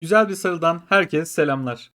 Güzel bir sarıdan herkese selamlar.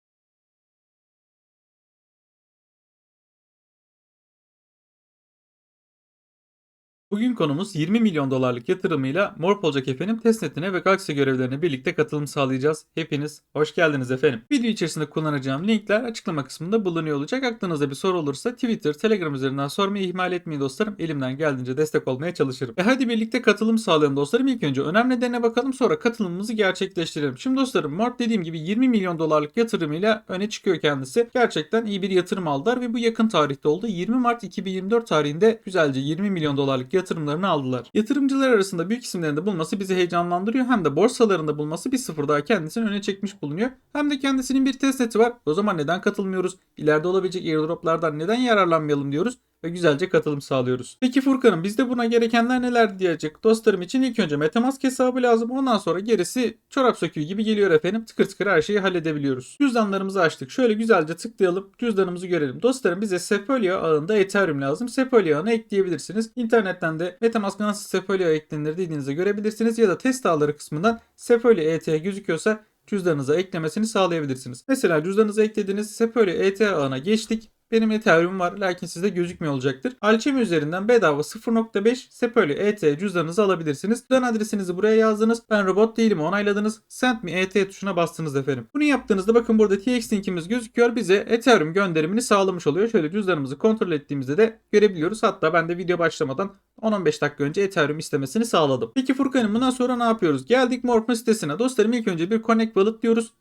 Bugün konumuz 20 milyon dolarlık yatırımıyla Morp olacak efendim testnetine ve Galaxy görevlerine birlikte katılım sağlayacağız. Hepiniz hoş geldiniz efendim. Video içerisinde kullanacağım linkler açıklama kısmında bulunuyor olacak. Aklınızda bir soru olursa Twitter, Telegram üzerinden sormayı ihmal etmeyin dostlarım. Elimden geldiğince destek olmaya çalışırım. E hadi birlikte katılım sağlayalım dostlarım. İlk önce önemli nedenine bakalım sonra katılımımızı gerçekleştirelim. Şimdi dostlarım Morp dediğim gibi 20 milyon dolarlık yatırımıyla öne çıkıyor kendisi. Gerçekten iyi bir yatırım aldılar ve bu yakın tarihte oldu. 20 Mart 2024 tarihinde güzelce 20 milyon dolarlık yatırımlarını aldılar. Yatırımcılar arasında büyük isimlerin de bulması bizi heyecanlandırıyor. Hem de borsalarında bulması bir sıfır daha kendisini öne çekmiş bulunuyor. Hem de kendisinin bir testneti var. O zaman neden katılmıyoruz? İleride olabilecek airdroplardan neden yararlanmayalım diyoruz ve güzelce katılım sağlıyoruz. Peki Furkan'ım bizde buna gerekenler neler diyecek? Dostlarım için ilk önce Metamask hesabı lazım. Ondan sonra gerisi çorap söküğü gibi geliyor efendim. Tıkır tıkır her şeyi halledebiliyoruz. Cüzdanlarımızı açtık. Şöyle güzelce tıklayalım. Cüzdanımızı görelim. Dostlarım bize Sepolia ağında Ethereum lazım. Sepolia ağına ekleyebilirsiniz. İnternetten de Metamask'a nasıl Sepolia eklenir dediğinizde görebilirsiniz. Ya da test ağları kısmından Sepolia ET gözüküyorsa cüzdanınıza eklemesini sağlayabilirsiniz. Mesela cüzdanınıza eklediğiniz Sepolia ET ağına geçtik. Benim Ethereum var lakin sizde gözükmüyor olacaktır. Alchemy üzerinden bedava 0.5 Sepölü ET cüzdanınızı alabilirsiniz. Cüzdan adresinizi buraya yazdınız. Ben robot değilim onayladınız. Send me ET tuşuna bastınız efendim. Bunu yaptığınızda bakın burada TX linkimiz gözüküyor. Bize Ethereum gönderimini sağlamış oluyor. Şöyle cüzdanımızı kontrol ettiğimizde de görebiliyoruz. Hatta ben de video başlamadan 10-15 dakika önce Ethereum istemesini sağladım. Peki Furkan'ım bundan sonra ne yapıyoruz? Geldik Morpma sitesine. Dostlarım ilk önce bir Connect Wallet diyoruz.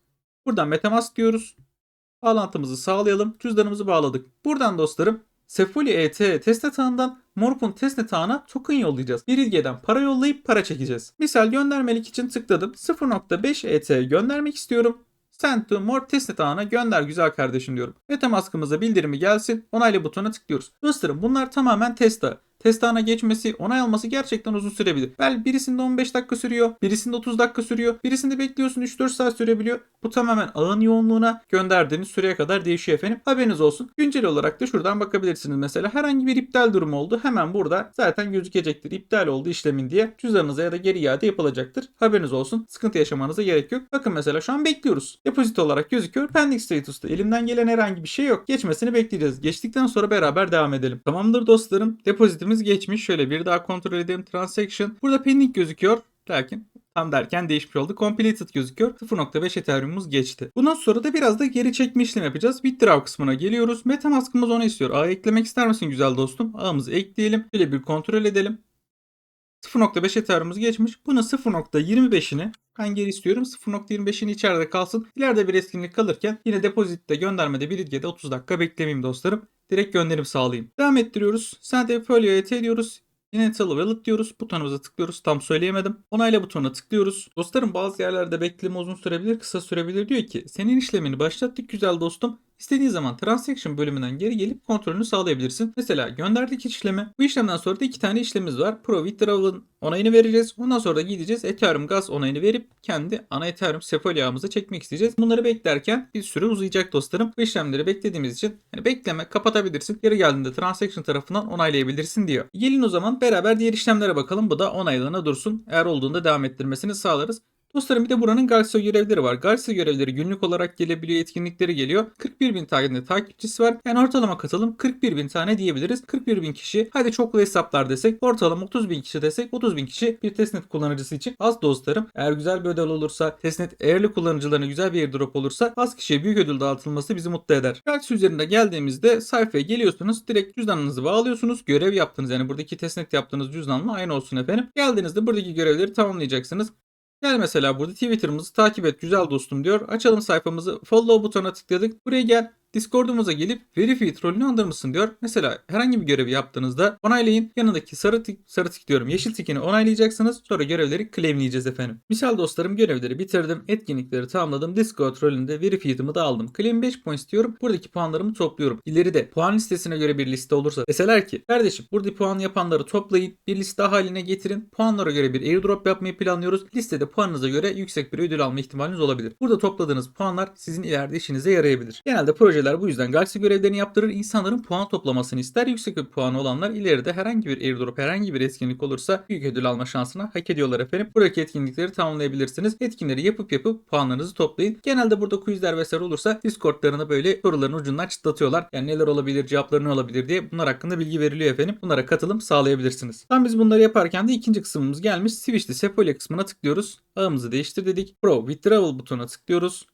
Buradan Metamask diyoruz. Bağlantımızı sağlayalım. Cüzdanımızı bağladık. Buradan dostlarım Sefoli ET testnet ağından Morp'un testnet ağına token yollayacağız. Birilge'den para yollayıp para çekeceğiz. Misal göndermelik için tıkladım. 0.5 ET göndermek istiyorum. Send to Morp testnet ağına gönder güzel kardeşim diyorum. Metamask'ımıza bildirimi gelsin. Onayla butonuna tıklıyoruz. Dostlarım bunlar tamamen test. Test ağına geçmesi, onay alması gerçekten uzun sürebilir. Belki birisinde 15 dakika sürüyor, birisinde 30 dakika sürüyor, birisinde bekliyorsun 3-4 saat sürebiliyor. Bu tamamen ağın yoğunluğuna gönderdiğiniz süreye kadar değişiyor efendim. Haberiniz olsun. Güncel olarak da şuradan bakabilirsiniz mesela. Herhangi bir iptal durumu oldu. Hemen burada zaten gözükecektir. İptal oldu işlemin diye. Cüzdanınıza ya da geri iade yapılacaktır. Haberiniz olsun. Sıkıntı yaşamanıza gerek yok. Bakın mesela şu an bekliyoruz. Depozit olarak gözüküyor. Pending status'ta. Elimden gelen herhangi bir şey yok. Geçmesini bekleyeceğiz. Geçtikten sonra beraber devam edelim. Tamamdır dostlarım. Depozitimiz geçmiş. Şöyle bir daha kontrol edelim. Transaction. Burada pending gözüküyor. Lakin Tam derken değişmiş oldu. Completed gözüküyor. 0.5 Ethereum'umuz geçti. Bundan sonra da biraz da geri çekme işlemi yapacağız. Withdraw kısmına geliyoruz. Metamask'ımız onu istiyor. Ağa eklemek ister misin güzel dostum? Ağımızı ekleyelim. Şöyle bir kontrol edelim. 0.5 Ethereum'umuz geçmiş. Bunu 0.25'ini ben geri istiyorum. 0.25'ini içeride kalsın. İleride bir etkinlik kalırken yine depozitte göndermede bir ilgede 30 dakika beklemeyeyim dostlarım. Direkt gönderim sağlayayım. Devam ettiriyoruz. Send Folio'ya ET diyoruz. Initial Wallet diyoruz. Butonumuza tıklıyoruz. Tam söyleyemedim. Onayla butonuna tıklıyoruz. Dostlarım bazı yerlerde bekleme uzun sürebilir, kısa sürebilir diyor ki senin işlemini başlattık güzel dostum. İstediğin zaman transaction bölümünden geri gelip kontrolünü sağlayabilirsin. Mesela gönderdik işlemi. Bu işlemden sonra da iki tane işlemimiz var. Pro Withdrawal'ın onayını vereceğiz. Ondan sonra da gideceğiz Ethereum Gas onayını verip kendi ana Ethereum Sephora yağımızı çekmek isteyeceğiz. Bunları beklerken bir süre uzayacak dostlarım. Bu işlemleri beklediğimiz için hani bekleme kapatabilirsin. Geri geldiğinde transaction tarafından onaylayabilirsin diyor. Gelin o zaman beraber diğer işlemlere bakalım. Bu da onaylana dursun. Eğer olduğunda devam ettirmesini sağlarız. Dostlarım bir de buranın Garcia görevleri var. Garcia görevleri günlük olarak gelebiliyor, etkinlikleri geliyor. 41 bin tane takipçisi var. Yani ortalama katılım 41 bin tane diyebiliriz. 41 bin kişi. Hadi çoklu hesaplar desek ortalama 30 bin kişi desek 30 bin kişi bir testnet kullanıcısı için az dostlarım. Eğer güzel bir ödül olursa testnet eğerli kullanıcılarına güzel bir airdrop olursa az kişiye büyük ödül dağıtılması bizi mutlu eder. Garcia üzerinde geldiğimizde sayfaya geliyorsunuz. Direkt cüzdanınızı bağlıyorsunuz. Görev yaptınız yani buradaki testnet yaptığınız cüzdanla aynı olsun efendim. Geldiğinizde buradaki görevleri tamamlayacaksınız. Gel mesela burada Twitter'ımızı takip et güzel dostum diyor. Açalım sayfamızı. Follow butonuna tıkladık. Buraya gel. Discord'umuza gelip Verify rolünü alır mısın diyor. Mesela herhangi bir görevi yaptığınızda onaylayın. Yanındaki sarı tik, sarı tik diyorum yeşil tikini onaylayacaksınız. Sonra görevleri claimleyeceğiz efendim. Misal dostlarım görevleri bitirdim. Etkinlikleri tamamladım. Discord rolünde Verify'ımı da aldım. Claim 5 points diyorum. Buradaki puanlarımı topluyorum. İleride puan listesine göre bir liste olursa deseler ki kardeşim burada puan yapanları toplayın. Bir liste haline getirin. Puanlara göre bir airdrop yapmayı planlıyoruz. Listede puanınıza göre yüksek bir ödül alma ihtimaliniz olabilir. Burada topladığınız puanlar sizin ileride işinize yarayabilir. Genelde projeler görevler bu yüzden Galaxy görevlerini yaptırır. insanların puan toplamasını ister. Yüksek bir puanı olanlar ileride herhangi bir airdrop, herhangi bir etkinlik olursa büyük ödül alma şansını hak ediyorlar efendim. Buradaki etkinlikleri tamamlayabilirsiniz. Etkinleri yapıp yapıp puanlarınızı toplayın. Genelde burada quizler vesaire olursa Discord'larına böyle soruların ucundan çıtlatıyorlar. Yani neler olabilir, cevapları ne olabilir diye bunlar hakkında bilgi veriliyor efendim. Bunlara katılım sağlayabilirsiniz. Tam biz bunları yaparken de ikinci kısmımız gelmiş. Switch'te Sepolia kısmına tıklıyoruz. Ağımızı değiştir dedik. Pro Withdrawal butonuna tıklıyoruz.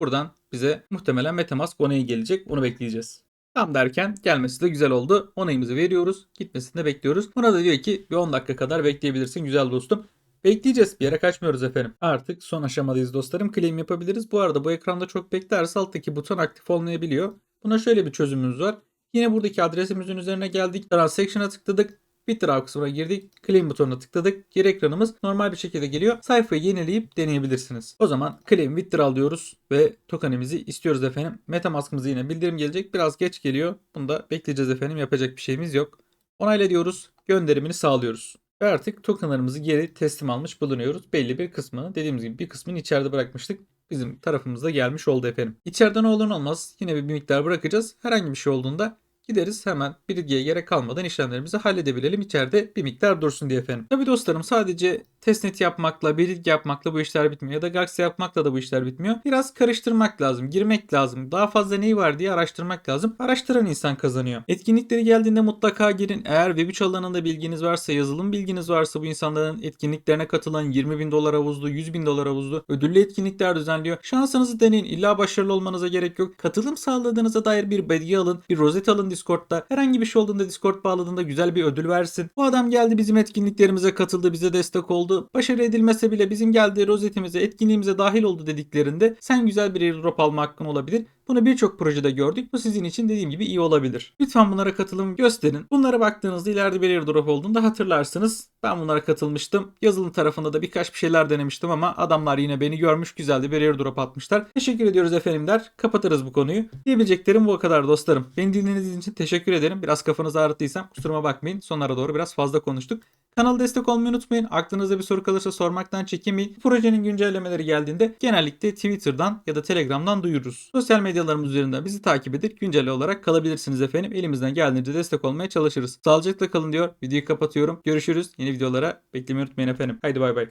Buradan bize muhtemelen Metamask onayı gelecek. Onu bekleyeceğiz. Tam derken gelmesi de güzel oldu. Onayımızı veriyoruz. Gitmesini de bekliyoruz. Buna da diyor ki bir 10 dakika kadar bekleyebilirsin güzel dostum. Bekleyeceğiz. Bir yere kaçmıyoruz efendim. Artık son aşamadayız dostlarım. Claim yapabiliriz. Bu arada bu ekranda çok beklerse alttaki buton aktif olmayabiliyor. Buna şöyle bir çözümümüz var. Yine buradaki adresimizin üzerine geldik. Transaction'a tıkladık. Withdraw kısmına girdik. Claim butonuna tıkladık. Geri ekranımız normal bir şekilde geliyor. Sayfayı yenileyip deneyebilirsiniz. O zaman Claim Withdraw diyoruz ve tokenimizi istiyoruz efendim. Metamask'ımıza yine bildirim gelecek. Biraz geç geliyor. Bunu da bekleyeceğiz efendim. Yapacak bir şeyimiz yok. Onayla diyoruz. Gönderimini sağlıyoruz. Ve artık tokenlarımızı geri teslim almış bulunuyoruz. Belli bir kısmını dediğimiz gibi bir kısmını içeride bırakmıştık. Bizim tarafımızda gelmiş oldu efendim. İçeride ne olur ne olmaz yine bir miktar bırakacağız. Herhangi bir şey olduğunda gideriz hemen bilgiye gerek kalmadan işlemlerimizi halledebilelim. İçeride bir miktar dursun diye efendim. Tabi dostlarım sadece testnet yapmakla, bilgi yapmakla bu işler bitmiyor. Ya da Gaxi yapmakla da bu işler bitmiyor. Biraz karıştırmak lazım, girmek lazım. Daha fazla neyi var diye araştırmak lazım. Araştıran insan kazanıyor. Etkinlikleri geldiğinde mutlaka girin. Eğer Web3 alanında bilginiz varsa, yazılım bilginiz varsa bu insanların etkinliklerine katılan 20 bin dolar havuzlu, 100 bin dolar havuzlu ödüllü etkinlikler düzenliyor. Şansınızı deneyin. İlla başarılı olmanıza gerek yok. Katılım sağladığınıza dair bir belge alın. Bir rozet alın Discord'da. Herhangi bir şey olduğunda Discord bağladığında güzel bir ödül versin. Bu adam geldi bizim etkinliklerimize katıldı, bize destek oldu. Başarı edilmese bile bizim geldiği rozetimize, etkinliğimize dahil oldu dediklerinde sen güzel bir airdrop alma hakkın olabilir. Bunu birçok projede gördük. Bu sizin için dediğim gibi iyi olabilir. Lütfen bunlara katılım gösterin. Bunlara baktığınızda ileride bir airdrop olduğunda hatırlarsınız. Ben bunlara katılmıştım. Yazılım tarafında da birkaç bir şeyler denemiştim ama adamlar yine beni görmüş güzel de bir airdrop atmışlar. Teşekkür ediyoruz efendim der. Kapatırız bu konuyu. Diyebileceklerim bu kadar dostlarım. Beni dinlediğiniz için teşekkür ederim. Biraz kafanızı ağrıttıysam kusuruma bakmayın. Sonlara doğru biraz fazla konuştuk. Kanala destek olmayı unutmayın. Aklınızda bir soru kalırsa sormaktan çekinmeyin. Projenin güncellemeleri geldiğinde genellikle Twitter'dan ya da Telegram'dan duyururuz. Sosyal medyalarımız üzerinden bizi takip edip güncel olarak kalabilirsiniz efendim. Elimizden geldiğince destek olmaya çalışırız. Sağlıcakla kalın diyor. Videoyu kapatıyorum. Görüşürüz. Yeni videolara beklemeyi unutmayın efendim. Haydi bay bay.